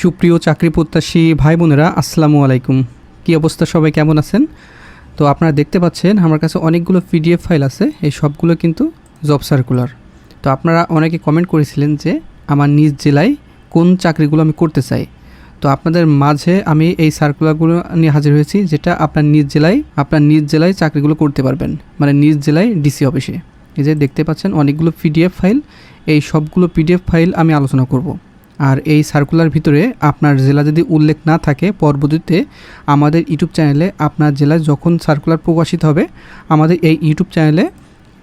সুপ্রিয় চাকরি প্রত্যাশী ভাই বোনেরা আসসালামু আলাইকুম। কী অবস্থা? সবাই কেমন আছেন? তো আপনারা দেখতে পাচ্ছেন, আমার কাছে অনেকগুলো পিডিএফ ফাইল আছে, এই সবগুলো কিন্তু জব সার্কুলার। তো আপনারা অনেকে কমেন্ট করেছিলেন যে, আমার নিজ জেলায় কোন চাকরিগুলো আমি করতে চাই? তো আপনাদের মাঝে আমি এই সার্কুলারগুলো নিয়ে হাজির হয়েছি, যেটা আপনার নিজ জেলায়, আপনার নিজ জেলায় চাকরিগুলো করতে পারবেন। মানে নিজ জেলায় ডিসি অফিসে। এই যে দেখতে পাচ্ছেন, অনেকগুলো পিডিএফ ফাইল, এই সবগুলো পিডিএফ ফাইল আমি আলোচনা করব। আর এই সার্কুলার ভিতরে আপনার জেলা যদি উল্লেখ না থাকে, পরবর্তীতে আমাদের ইউটিউব চ্যানেলে আপনার জেলায় যখন সার্কুলার প্রকাশিত হবে, আমাদের এই ইউটিউব চ্যানেলে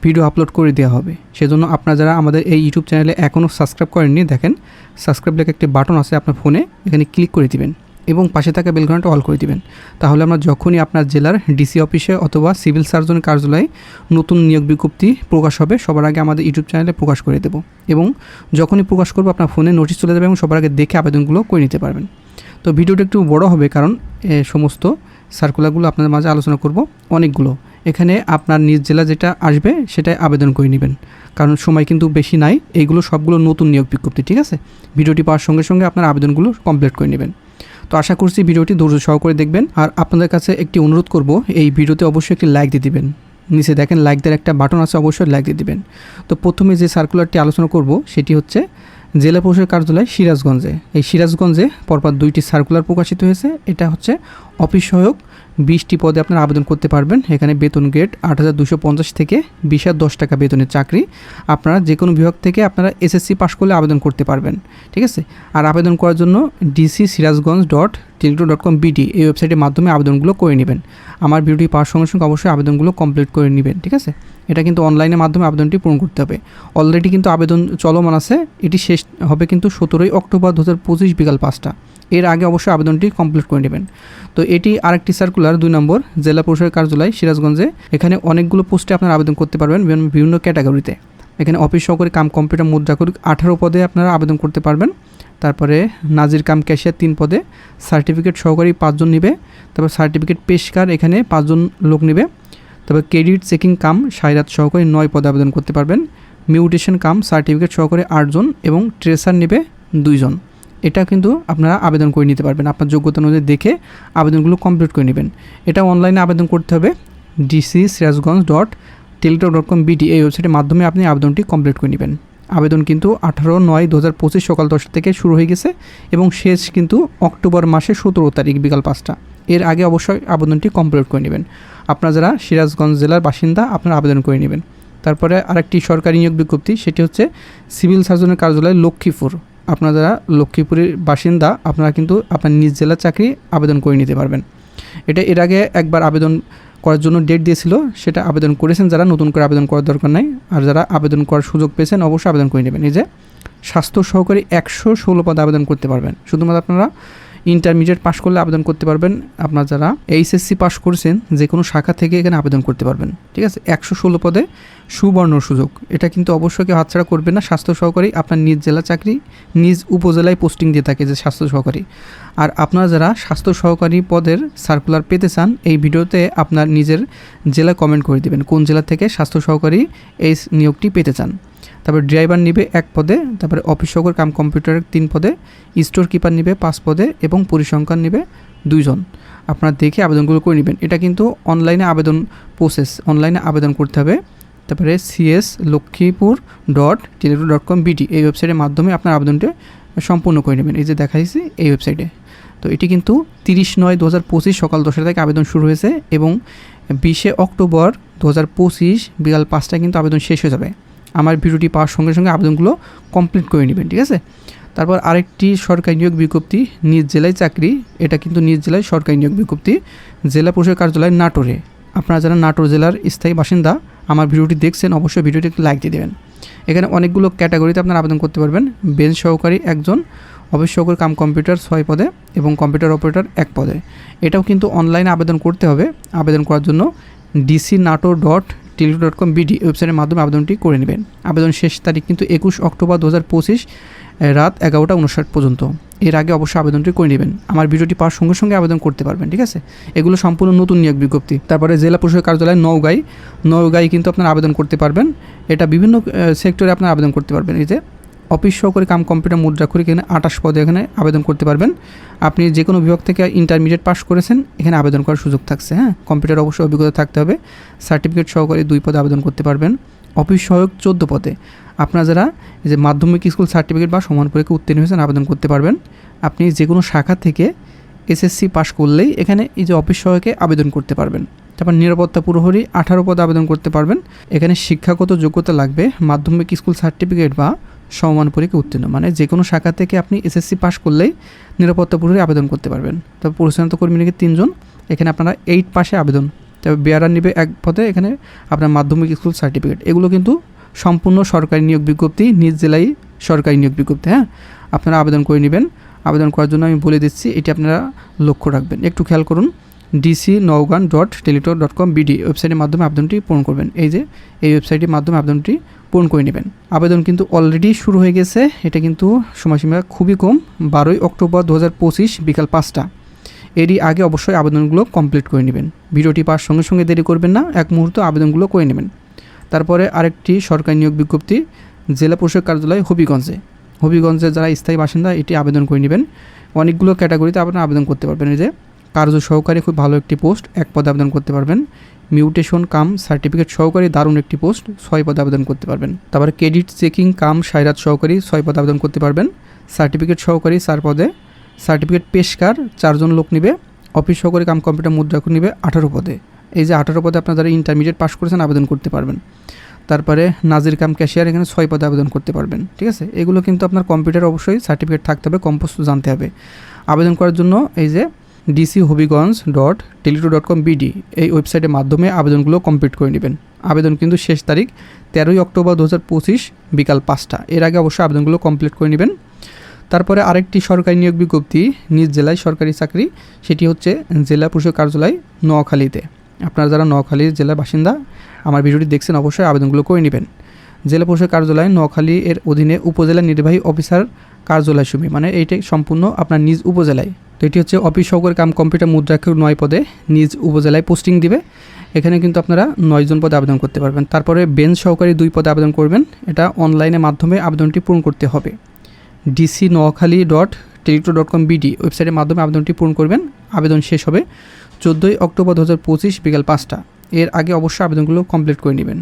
ভিডিও আপলোড করে দেওয়া হবে। সেজন্য আপনারা যারা আমাদের এই ইউটিউব চ্যানেলে এখনও সাবস্ক্রাইব করেননি, দেখেন সাবস্ক্রাইব লেখা একটি বাটন আছে আপনার ফোনে এখানে ক্লিক করে দিবেন। এবং পাশে থাকা বেলঘন্টা অল করে দিবেন। তাহলে আমরা যখনই আপনার জেলার ডিসি অফিসে অথবা সিভিল সার্জনের কার্যালয়ে নতুন নিয়োগ বিজ্ঞপ্তি প্রকাশ হবে, সবার আগে আমাদের ইউটিউব চ্যানেলে প্রকাশ করে দেব এবং যখনই প্রকাশ করব আপনার ফোনে নোটিশ চলে যাবে এবং সবার আগে দেখে আবেদনগুলো করে নিতে পারবেন। তো ভিডিওটা একটু বড় হবে কারণ সমস্ত সার্কুলারগুলো আপনাদের মাঝে আলোচনা করব অনেকগুলো। এখানে আপনার নিজ জেলা যেটা আসবে সেটাই আবেদন করে নেবেন। কারণ সময় কিন্তু বেশি নাই, এইগুলো সবগুলো নতুন নিয়োগ বিজ্ঞপ্তি, ঠিক আছে? ভিডিওটি পাওয়ার সঙ্গে সঙ্গে আপনার আবেদনগুলো কমপ্লিট করে নেবেন। তো আশা করছি ভিডিওটি ধৈর্য সহকারে দেখবেন। আর আপনাদের কাছে একটি অনুরোধ করব, এই ভিডিওতে অবশ্যই একটি লাইক দিয়ে দিবেন। নিচে দেখেন লাইক দেওয়ার একটা বাটন আছে, অবশ্যই লাইক দিয়ে দিবেন। তো প্রথমে যে সার্কুলারটি আলোচনা করব, সেটি হচ্ছে জেলা পরিষদের কার্যালয় সিরাজগঞ্জে। এই সিরাজগঞ্জে পরপর দুইটি সার্কুলার প্রকাশিত হয়েছে। এটা হচ্ছে অফিস সহায়ক বিশটি পদে আপনারা আবেদন করতে পারবেন। এখানে বেতন গ্রেড আট হাজার দুশো পঞ্চাশ থেকে বিশ হাজার দশ টাকা বেতনের চাকরি। আপনারা যে কোনো বিভাগ থেকে আপনারা এসএসসি পাস করলে আবেদন করতে পারবেন, ঠিক আছে? আর আবেদন করার জন্য DC Sirajganj dot Teletalk dot com BD এই ওয়েবসাইটের মাধ্যমে আবেদনগুলো করে নেবেন। আমার ভিডিওটি পাওয়ার সঙ্গে সঙ্গে অবশ্যই আবেদনগুলো কমপ্লিট করে নেবেন, ঠিক আছে? এটা কিন্তু অনলাইনের মাধ্যমে আবেদনটি পূরণ করতে হবে। অলরেডি কিন্তু আবেদন চলমান আছে। এটি শেষ হবে কিন্তু সতেরোই অক্টোবর দু হাজার পঁচিশ বিকাল পাঁচটা। এর আগে অবশ্যই আবেদনটি কমপ্লিট করে নেবেন। তো এটি আরেকটি সার্কুলার দুই নম্বর, জেলা পরিষদের কার্যালয়, সিরাজগঞ্জে। এখানে অনেকগুলো পোস্টে আপনারা আবেদন করতে পারবেন, বিভিন্ন- ক্যাটাগরিতে এখানে অফিস সহকারী কাম কম্পিউটার মুদ্রা করি, আঠারো পদে আপনারা আবেদন করতে পারবেন। তারপরে নাজির কাম ক্যাশিয়ার তিন পদে সার্টিফিকেট সহকারী পাঁচজন নেবে। তারপর সার্টিফিকেট পেশকার এখানে পাঁচজন লোক নেবে। তারপর ক্রেডিট চেকিং কাম, সাইরাত সহকারী নয় পদে আবেদন করতে পারবেন। মিউটেশন কাম সার্টিফিকেট সহকারী আটজন এবং ট্রেসার নেবে দুইজন। এটা কিন্তু আপনারা আবেদন করে নিতে পারবেন। আপনার যোগ্যতা অনুযায়ী দেখে আবেদনগুলো কমপ্লিট করে নেবেন। এটা অনলাইনে আবেদন করতে হবে। DC Sirajganj dot Teletalk dot com BD এই ওয়েবসাইটের মাধ্যমে আপনি আবেদনটি কমপ্লিট করে নেবেন। আবেদন কিন্তু আঠারো নয় দু হাজার পঁচিশ সকাল দশটা থেকে শুরু হয়ে গেছে এবং শেষ কিন্তু অক্টোবর মাসে সতেরো তারিখ বিকাল পাঁচটা। এর আগে অবশ্যই আবেদনটি কমপ্লিট করে নেবেন। আপনারা যারা সিরাজগঞ্জ জেলার বাসিন্দা, আপনারা আবেদন করে নেবেন। তারপরে আরেকটি সরকারি নিয়োগ বিজ্ঞপ্তি, সেটি হচ্ছে সিভিল সার্জনের কার্যালয় লক্ষ্মীপুর। আপনারা যারা লক্ষ্মীপুরের বাসিন্দা, আপনারা কিন্তু আপনার নিজ জেলার চাকরি আবেদন করে নিতে পারবেন। এটা এর আগে একবার আবেদন করার জন্য ডেট দিয়েছিল, সেটা আবেদন করেছেন যারা, নতুন করে আবেদন করার দরকার নাই। আর যারা আবেদন করার সুযোগ পেয়েছেন, অবশ্যই আবেদন করে নেবেন। এই যে, স্বাস্থ্য সহকারী একশো ষোলো পদ আবেদন করতে পারবেন। শুধুমাত্র আপনারা ইন্টারমিডিয়েট পাশ করলে আবেদন করতে পারবেন আপনার যারা এইচএসসি পাশ করেছেন, যে কোনো শাখা থেকে এখানে আবেদন করতে পারবেন, ঠিক আছে? একশো ষোলো পদে সুবর্ণ সুযোগ। এটা কিন্তু অবশ্যই কেউ হাতছাড়া করবেন না, স্বাস্থ্য সহকারী আপনার নিজ জেলা চাকরি, নিজ উপজেলায় পোস্টিং দিয়ে থাকে যে স্বাস্থ্য সহকারী। আর আপনারা যারা স্বাস্থ্য সহকারী পদের সার্কুলার পেতে চান, এই ভিডিওতে আপনার নিজের জেলা কমেন্ট করে দিবেন, কোন জেলা থেকে স্বাস্থ্য সহকারী এই নিয়োগটি পেতে চান। তারপর ড্রাইভার নিবে এক পদে, তারপরে অফিস সহকারী কাম কম্পিউটারের তিন পদে স্টোর কিপার নিবে পাঁচ পদে এবং পরিসংখ্যান নিবে দুইজন। আপনারা দেখে আবেদনগুলো করে নেবেন। এটা কিন্তু অনলাইনে আবেদন প্রসেস অনলাইনে আবেদন করতে হবে। তারপরে CS Lakshmipur dot Teletalk dot com BD এই ওয়েবসাইটের মাধ্যমে আপনার আবেদনটি সম্পূর্ণ করে নেবেন। এই যে দেখাইছি এই ওয়েবসাইটে তো এটি কিন্তু তিরিশ নয় দু হাজার পঁচিশ সকাল দশটা থেকে আবেদন শুরু হয়েছে এবং বিশে অক্টোবর দু হাজার পঁচিশ বিকাল পাঁচটায় কিন্তু আবেদন শেষ হয়ে যাবে। আমার ভিডিওটি পাওয়ার সঙ্গে সঙ্গে আবেদনগুলো কমপ্লিট করে নেবেন, ঠিক আছে? তারপর আরেকটি সরকারি নিয়োগ বিজ্ঞপ্তি, নিজ জেলায় চাকরি, এটা কিন্তু নিজ জেলায় সরকারি নিয়োগ বিজ্ঞপ্তি, জেলা পরিষদ কার্যালয় নাটোরে। আপনারা যারা নাটোর জেলার স্থায়ী বাসিন্দা, আমার ভিডিওটি দেখছেন, অবশ্যই ভিডিওটি একটু লাইক দিয়ে দেবেন। এখানে অনেকগুলো ক্যাটাগরিতে আপনারা আবেদন করতে পারবেন। বেঞ্চ সহকারী একজন, অফিস সহকারী কাম কম্পিউটার ছয় পদে এবং কম্পিউটার অপারেটর এক পদে। এটাও কিন্তু অনলাইনে আবেদন করতে হবে। আবেদন করার জন্য DC Natore dot Teletalk dot com BD ওয়েবসাইটের মাধ্যমে আবেদনটি করে নেবেন। আবেদন শেষ তারিখ কিন্তু একুশ অক্টোবর দু হাজার পঁচিশ রাত এগারোটা উনষাট পর্যন্ত। এর আগে অবশ্যই আবেদনটি করে নেবেন। আমার ভিডিওটি পাওয়ার সঙ্গে সঙ্গে আবেদন করতে পারবেন, ঠিক আছে? এগুলো সম্পূর্ণ নতুন নিয়োগ বিজ্ঞপ্তি। তারপরে জেলা পরিষদ কার্যালয় নওগাঁই নওগাঁই কিন্তু আপনার আবেদন করতে পারবেন। এটা বিভিন্ন সেক্টরে আপনার আবেদন করতে পারবেন। এই যে অফিস সহকারী কাম কম্পিউটার মুদ্রাক্ষরিক এখানে আঠাশ পদে এখানে আবেদন করতে পারবেন। আপনি যে কোনো বিভাগ থেকে ইন্টারমিডিয়েট পাস করেছেন, এখানে আবেদন করার সুযোগ থাকছে হ্যাঁ? কম্পিউটার অবশ্যই অভিজ্ঞতা থাকতে হবে। সার্টিফিকেট সহকারী দুই পদে আবেদন করতে পারবেন। অফিস সহায়ক চোদ্দ পদে। আপনারা যারা যে মাধ্যমিক স্কুল সার্টিফিকেট বা সমান পরীক্ষা উত্তীর্ণ হয়েছেন, আবেদন করতে পারবেন। আপনি যে কোনো শাখা থেকে এসএসসি পাস করলেই এখানে এই যে অফিস সহায়কে আবেদন করতে পারবেন। তারপর নিরাপত্তা প্রহরী আঠারো পদে আবেদন করতে পারবেন। এখানে শিক্ষাগত যোগ্যতা লাগবে। মাধ্যমিক স্কুল সার্টিফিকেট বা সমমান পরীক্ষা উত্তীর্ণ। মানে যে কোনো শাখা থেকে আপনি এসএসসি পাস করলেই নিরাপত্তা প্রহরী আবেদন করতে পারবেন। তবে পরিচালিত কর্মী নিয়ে তিনজন, এখানে আপনারা এইট পাশে আবেদন। তবে বিয়ারার নিবে এক পথে এখানে আপনার মাধ্যমিক স্কুল সার্টিফিকেট এগুলো কিন্তু সম্পূর্ণ সরকারি নিয়োগ বিজ্ঞপ্তি, নিজ জেলায় সরকারি নিয়োগ বিজ্ঞপ্তি হ্যাঁ? আপনারা আবেদন করে নেবেন। আবেদন করার জন্য আমি বলে দিচ্ছি, এটি আপনারা লক্ষ্য রাখবেন। একটু খেয়াল করুন DC Naogaon dot Teletalk dot com BD ওয়েবসাইটের মাধ্যমে আবেদনটি পূরণ করবেন। এই যে, এই ওয়েবসাইটের মাধ্যমে আবেদনটি পূরণ করে নেবেন। আবেদন কিন্তু অলরেডি শুরু হয়ে গেছে। এটা কিন্তু সময়সীমা খুবই কম। বারোই অক্টোবর দু হাজার পঁচিশ বিকাল পাঁচটা। এরই আগে অবশ্যই আবেদনগুলো কমপ্লিট করে নেবেন। ভিডিওটি পাওয়ার সঙ্গে সঙ্গে দেরি করবেন না। এক মুহূর্ত আবেদনগুলো করে নেবেন। তারপরে আরেকটি সরকারি নিয়োগ বিজ্ঞপ্তি, জেলা পরিষদ কার্যালয় হবিগঞ্জে। হবিগঞ্জে যারা স্থায়ী বাসিন্দা, এটি আবেদন করে নেবেন। অনেকগুলো ক্যাটাগরিতে আপনারা আবেদন করতে পারবেন। এই যে কার্য সহকারী খুব ভালো একটি পোস্ট, এক পদে আবেদন করতে পারবেন। মিউটেশন কাম, সার্টিফিকেট সহকারী দারুণ একটি পোস্ট, ছয় পদে আবেদন করতে পারবেন। তারপরে ক্রেডিট চেকিং কাম সাইরাত সহকারী ছয় পদে আবেদন করতে পারবেন। সার্টিফিকেট সহকারী চার পদে। সার্টিফিকেট পেশকার, চারজন লোক নিবে। অফিস সহকারী কাম কম্পিউটার মুদ্রাক্ষর নিবে আঠারো পদে। এই যে আঠারো পদে আপনারা যারা ইন্টারমিডিয়েট পাস করেছেন আবেদন করতে পারবেন। তারপরে নাজির কাম ক্যাশিয়ার এখানে ছয় পদে আবেদন করতে পারবেন, ঠিক আছে? এগুলো কিন্তু আপনার কম্পিউটার অবশ্যই সার্টিফিকেট থাকতে হবে, কম্পোস্ট জানতে হবে। আবেদন করার জন্য এই যে DC Habiganj dot Teletalk dot com BD এই ওয়েবসাইটের মাধ্যমে আবেদনগুলো কমপ্লিট করে নেবেন। আবেদন কিন্তু শেষ তারিখ তেরোই অক্টোবর দু হাজার পঁচিশ বিকাল পাঁচটা। এর আগে অবশ্যই আবেদনগুলো কমপ্লিট করে নেবেন। তারপরে আরেকটি সরকারি নিয়োগ বিজ্ঞপ্তি, নিজ জেলায় সরকারি চাকরি, সেটি হচ্ছে জেলা পরিষদ কার্যালয় নোয়াখালীতে আপনারা যারা নোয়াখালীর জেলার বাসিন্দা, আমার ভিডিওটি দেখছেন, অবশ্যই আবেদনগুলো করে নেবেন। জেলা পরিষদ কার্যালয় নোয়াখালী এর অধীনে উপজেলা নির্বাহী অফিসার কার্যালয় সুমি মানে এইটাই সম্পূর্ণ আপনার নিজ উপজেলায়। তো এটি হচ্ছে অফিস সহকারী কাম কম্পিউটার মুদ্রাক্ষর নয় পদে নিজ উপজেলায় পোস্টিং দিবে। এখানে কিন্তু আপনারা নয়জন পদে আবেদন করতে পারবেন। তারপরে বেঞ্চ সহকারী দুই পদে আবেদন করবেন। এটা অনলাইনের মাধ্যমে আবেদনটি পূরণ করতে হবে। DC Noakhali dot Teletalk dot com BD ওয়েবসাইটের মাধ্যমে আবেদনটি পূরণ করবেন। আবেদন শেষ হবে চোদ্দোই অক্টোবর দু হাজার পঁচিশ বিকাল পাঁচটা। এর আগে অবশ্যই আবেদনগুলো কমপ্লিট করে নেবেন।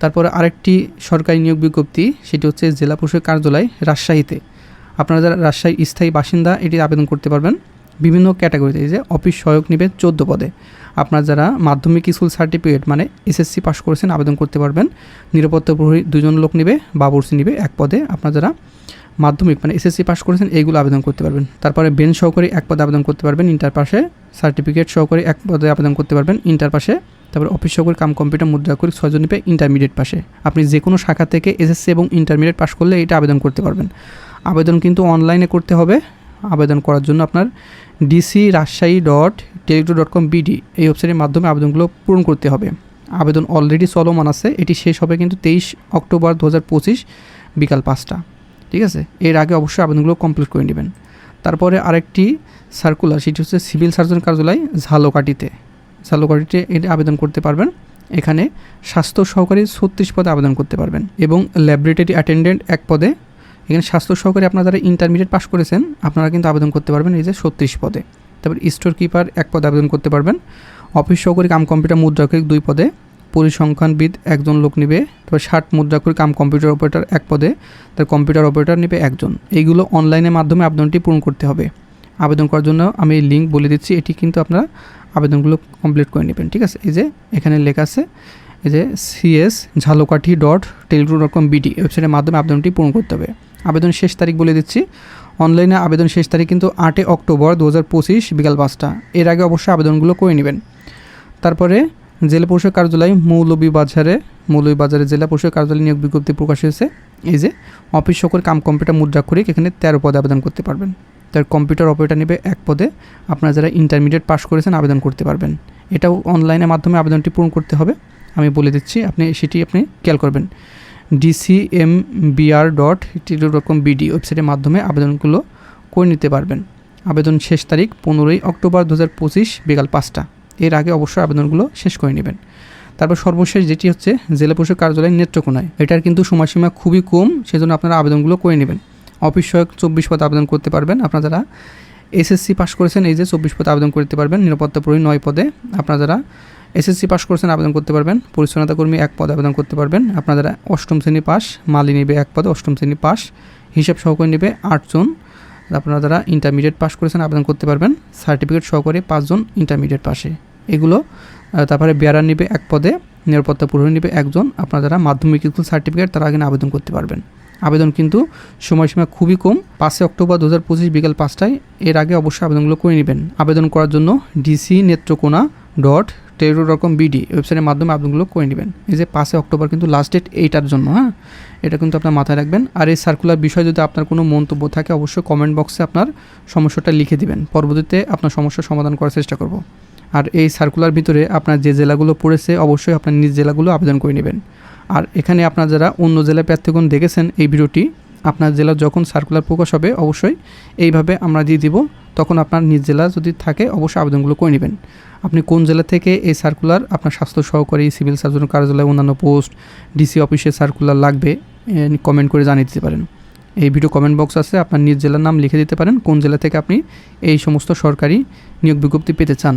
তারপরে আরেকটি সরকারি নিয়োগ বিজ্ঞপ্তি, সেটি হচ্ছে জেলা পরিষদ কার্যালয় রাজশাহীতে। আপনারা যারা রাজশাহী স্থায়ী বাসিন্দা, এটি আবেদন করতে পারবেন। বিভিন্ন ক্যাটাগরিতে যে অফিস সহায়ক নেবে চোদ্দ পদে। আপনার যারা মাধ্যমিক স্কুল সার্টিফিকেট মানে এসএসসি পাশ করেছেন, আবেদন করতে পারবেন। নিরাপত্তা প্রহরী দুজন লোক নেবে বাবুর্সি নেবে এক পদে। আপনার যারা মাধ্যমিক মানে এসএসসি পাস করেছেন, এইগুলো আবেদন করতে পারবেন। তারপরে বেন সহকারী এক পদে আবেদন করতে পারবেন ইন্টার পাশে সার্টিফিকেট সহকারী এক পদে আবেদন করতে পারবেন ইন্টার পাশে তারপরে অফিস সহকারী কাম কম্পিউটার মুদ্রা করি ছয়জন নিবে ইন্টারমিডিয়েট পাশে আপনি যে কোনো শাখা থেকে এসএসসি এবং ইন্টারমিডিয়েট পাস করলে এটা আবেদন করতে পারবেন। আবেদন কিন্তু অনলাইনে করতে হবে। আবেদন করার জন্য আপনার DC Rajshahi dot Teletalk dot com BD এই ওয়েবসাইটের মাধ্যমে আবেদনগুলো পূরণ করতে হবে। আবেদন অলরেডি চলমান আছে, এটি শেষ হবে কিন্তু তেইশ অক্টোবর দু হাজার পঁচিশ বিকাল পাঁচটা। ঠিক আছে? এর আগে অবশ্যই আবেদনগুলো কমপ্লিট করে নেবেন। তারপরে আরেকটি সার্কুলার সেটি হচ্ছে সিভিল সার্জন কার্যালয়, ঝালকাঠিতে। ঝালকাঠিতে এটি আবেদন করতে পারবেন। এখানে স্বাস্থ্য সহকারী ছত্রিশ পদে আবেদন করতে পারবেন এবং ল্যাবরেটরি অ্যাটেন্ডেন্ট এক পদে। এখানে স্বাস্থ্য সহকারী আপনারা যারা ইন্টারমিডিয়েট পাস করেছেন, আপনারা কিন্তু আবেদন করতে পারবেন এই যে ছত্রিশ পদে। তারপর স্টোর কিপার এক পদে আবেদন করতে পারবেন। অফিস সহকারী কাম কম্পিউটার মুদ্রাক্ষরিক দুই পদে। পরিসংখ্যানবিদ একজন লোক নেবে তারপর ষাট মুদ্রাক্ষরিক কাম কম্পিউটার অপারেটর এক পদে, তার কম্পিউটার অপারেটর নেবে একজন। এইগুলো অনলাইনের মাধ্যমে আবেদনটি পূরণ করতে হবে। আবেদন করার জন্য আমি লিঙ্ক বলে দিচ্ছি, এটি কিন্তু আপনারা আবেদনগুলো কমপ্লিট করে নেবেন, ঠিক আছে? এই যে এখানে লেখা আছে, এই যে CS Jhalokati dot Teletalk dot com BD ওয়েবসাইটের মাধ্যমে আবেদনটি পূরণ করতে হবে। আবেদন শেষ তারিখ বলে দিচ্ছি। অনলাইনে আবেদন শেষ তারিখ কিন্তু আটই অক্টোবর দু হাজার পঁচিশ, বিকাল পাঁচটা। এর আগে অবশ্যই আবেদনগুলো করে নেবেন। তারপরে জেলা পরিষদ কার্যালয় মৌলভীবাজারে মৌলভীবাজারে জেলা পরিষদ কার্যালয় নিয়োগ বিজ্ঞপ্তি প্রকাশ হয়েছে। এই যে, অফিস সকল কাম কম্পিউটার মুদ্রাক্ষরিক এখানে তেরো পদে আবেদন করতে পারবেন। তার কম্পিউটার অপারেটর নেবে এক পদে। আপনারা যারা ইন্টারমিডিয়েট পাস করেছেন আবেদন করতে পারবেন। এটাও অনলাইনের মাধ্যমে আবেদনটি পূরণ করতে হবে। আমি বলে দিচ্ছি, আপনি সেটি আপনি খেয়াল করবেন। ডিসিএম বিআর ডট টিডু ডট কম বিডি ওয়েবসাইটের মাধ্যমে আবেদনগুলো করে নিতে পারবেন। আবেদন শেষ তারিখ পনেরোই অক্টোবর দু হাজার পঁচিশ বিকাল পাঁচটা। এর আগে অবশ্যই আবেদনগুলো শেষ করে নেবেন। তারপর সর্বশেষ যেটি হচ্ছে জেলা পরিষদ কার্যালয় নেত্রকোনায়। এটার কিন্তু সময়সীমা খুবই কম, সেজন্য আপনারা আবেদনগুলো করে নেবেন। অফিস সহায়ক চব্বিশ পদ আবেদন করতে পারবেন। আপনারা যারা এসএসসি পাস করেছেন, এই যে চব্বিশ পদে আবেদন করতে পারবেন নিরাপত্তা প্রহরী নয় পদে। আপনারা যারা এসএসসি পাস করেছেন, আবেদন করতে পারবেন। পরিচ্ছন্নতা কর্মী এক পদে আবেদন করতে পারবেন। আপনারা যারা অষ্টম শ্রেণি পাস মালি নেবে এক পদে, অষ্টম শ্রেণি পাস হিসাব সহকারী নেবে আটজন আপনারা যারা ইন্টারমিডিয়েট পাস করেছেন, আবেদন করতে পারবেন। সার্টিফিকেট সহকারে পাঁচজন ইন্টারমিডিয়েট পাশে। এগুলো তারপরে বেয়ারার নিবে এক পদে, নিরাপত্তা প্রহরী নিবে একজন। আপনারা যারা মাধ্যমিক স্কুল সার্টিফিকেট তারা আগে আবেদন করতে পারবেন। আবেদন কিন্তু সময়সীমা খুবই কম। পাঁচই অক্টোবর দু হাজার পঁচিশ বিকেল পাঁচটায়, এর আগে অবশ্যই আবেদনগুলো করে নেবেন। আবেদন করার জন্য ডিসি নেত্রকোনা ডট টেরো রকম বিডি ওয়েবসাইটের মাধ্যমে আবেদনগুলো করে নেবেন। এই যে পাঁচই অক্টোবর কিন্তু লাস্ট ডেট এইটার জন্য হ্যাঁ? এটা কিন্তু আপনার মাথায় রাখবেন। আর এই সার্কুলার বিষয়ে যদি আপনার কোনো মন্তব্য থাকে, অবশ্যই কমেন্ট বক্সে আপনার সমস্যাটা লিখে দিবেন। পরবর্তীতে আপনার সমস্যার সমাধান করার চেষ্টা করব। আর এই সার্কুলার ভিতরে আপনার যে জেলাগুলো পড়েছে, অবশ্যই আপনার নিজ জেলাগুলো আবেদন করে নেবেন। আর এখানে আপনার যারা অন্য জেলার প্রার্থীগণ দেখেছেন এই ভিডিওটি, আপনার জেলা যখন সার্কুলার প্রকাশ হবে, অবশ্যই এইভাবে আমরা দিয়ে দিব, তখন আপনার নিজ জেলা যদি থাকে, অবশ্যই আবেদনগুলো করে নেবেন। আপনি কোন জেলা থেকে এই সার্কুলার আপনার স্বাস্থ্য সহকারী সিভিল সার্জন কার্যালয়, অন্যান্য পোস্ট ডিসি অফিসে সার্কুলার লাগবে কমেন্ট করে জানিয়ে দিতে পারেন। এই ভিডিও কমেন্ট বক্স আছে, আপনার নিজ জেলার নাম লিখে দিতে পারেন, কোন জেলা থেকে আপনি এই সমস্ত সরকারি নিয়োগ বিজ্ঞপ্তি পেতে চান।